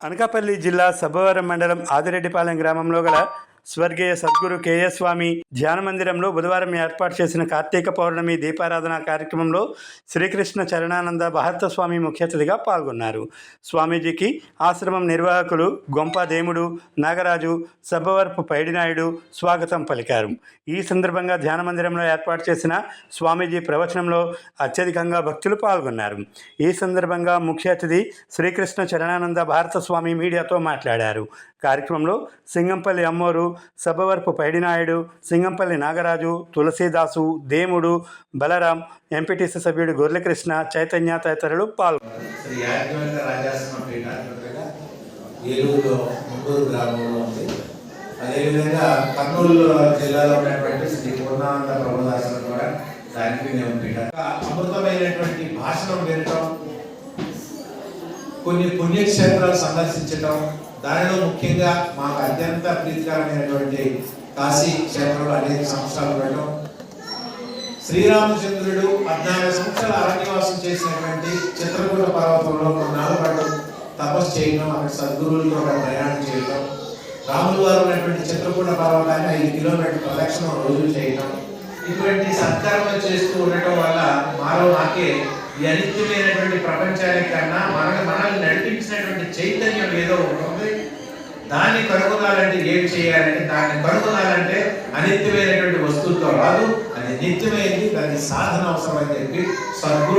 అనకాపల్లి జిల్లా సభవరం మండలం ఆదిరెడ్డిపాలెం గ్రామంలో గల స్వర్గీయ సద్గురు కేఎస్ స్వామి ధ్యాన మందిరంలో బుధవారం ఏర్పాటు చేసిన కార్తీక పౌర్ణమి దీపారాధన కార్యక్రమంలో శ్రీకృష్ణ చరణానంద భారత స్వామి ముఖ్య అతిథిగా పాల్గొన్నారు. స్వామీజీకి ఆశ్రమం నిర్వాహకులు గొంపదేముడు నాగరాజు సబ్బవరపు పైడినాయుడు స్వాగతం పలికారు. ఈ సందర్భంగా ధ్యాన మందిరంలో ఏర్పాటు చేసిన స్వామీజీ ప్రవచనంలో అత్యధికంగా భక్తులు పాల్గొన్నారు. ఈ సందర్భంగా ముఖ్య అతిథి శ్రీకృష్ణ చరణానంద భారత స్వామి మీడియాతో మాట్లాడారు. కార్యక్రమంలో సింగంపల్లి అమ్మోరు సభవరపు పైడినాయుడు సింగంపల్లి నాగరాజు తులసీదాసు దేముడు బలరాం ఎంపీటీసీ సభ్యుడు గొర్లకృష్ణ చైతన్య తదితరులు పాల్గొన్నారు. అదేవిధంగా కర్నూలు జిల్లాలో ఉన్నటువంటి శ్రీ పూర్ణానంద కూడా దానికి మేము అమృతమైనటువంటి భాషను వినటం కొన్ని పుణ్యక్షేత్రాలు సందర్శించటం దానిలో ముఖ్యంగా మాకు అత్యంత ప్రీతికరమైనటువంటి కాశీ క్షేత్రంలో అనేక సంవత్సరాలు ఉండటం శ్రీరామచంద్రుడు పద్నాలుగు సంవత్సరాల అరణ్యవాసం చేసినటువంటి చిత్రకూట పర్వతంలో కొన్నాళ్ళ పాటు తపస్సు చేయడం అక్కడ సద్గురువులతో అక్కడ ప్రయాణం చేయడం రాములు వారు ఉన్నటువంటి చిత్రకూట పర్వతాన్ని ఐదు కిలోమీటర్ ప్రదక్షిణ రోజులు చేయడం ఇటువంటి సత్కర్మలు చేస్తూ ఉండటం వల్ల మాలో మాకే ఈ అనిత్యమైనటువంటి ప్రపంచానికి కన్నా చైతన్యం ఏదో ఉంటుంది. దాన్ని కనుగొనాలంటే ఏం చేయాలంటే దాన్ని కనుగొనాలంటే అనిత్యమైనటువంటి వస్తువులతో రాదు. అది నిత్యమైంది దానికి సాధన అవసరం అని చెప్పి సద్గురు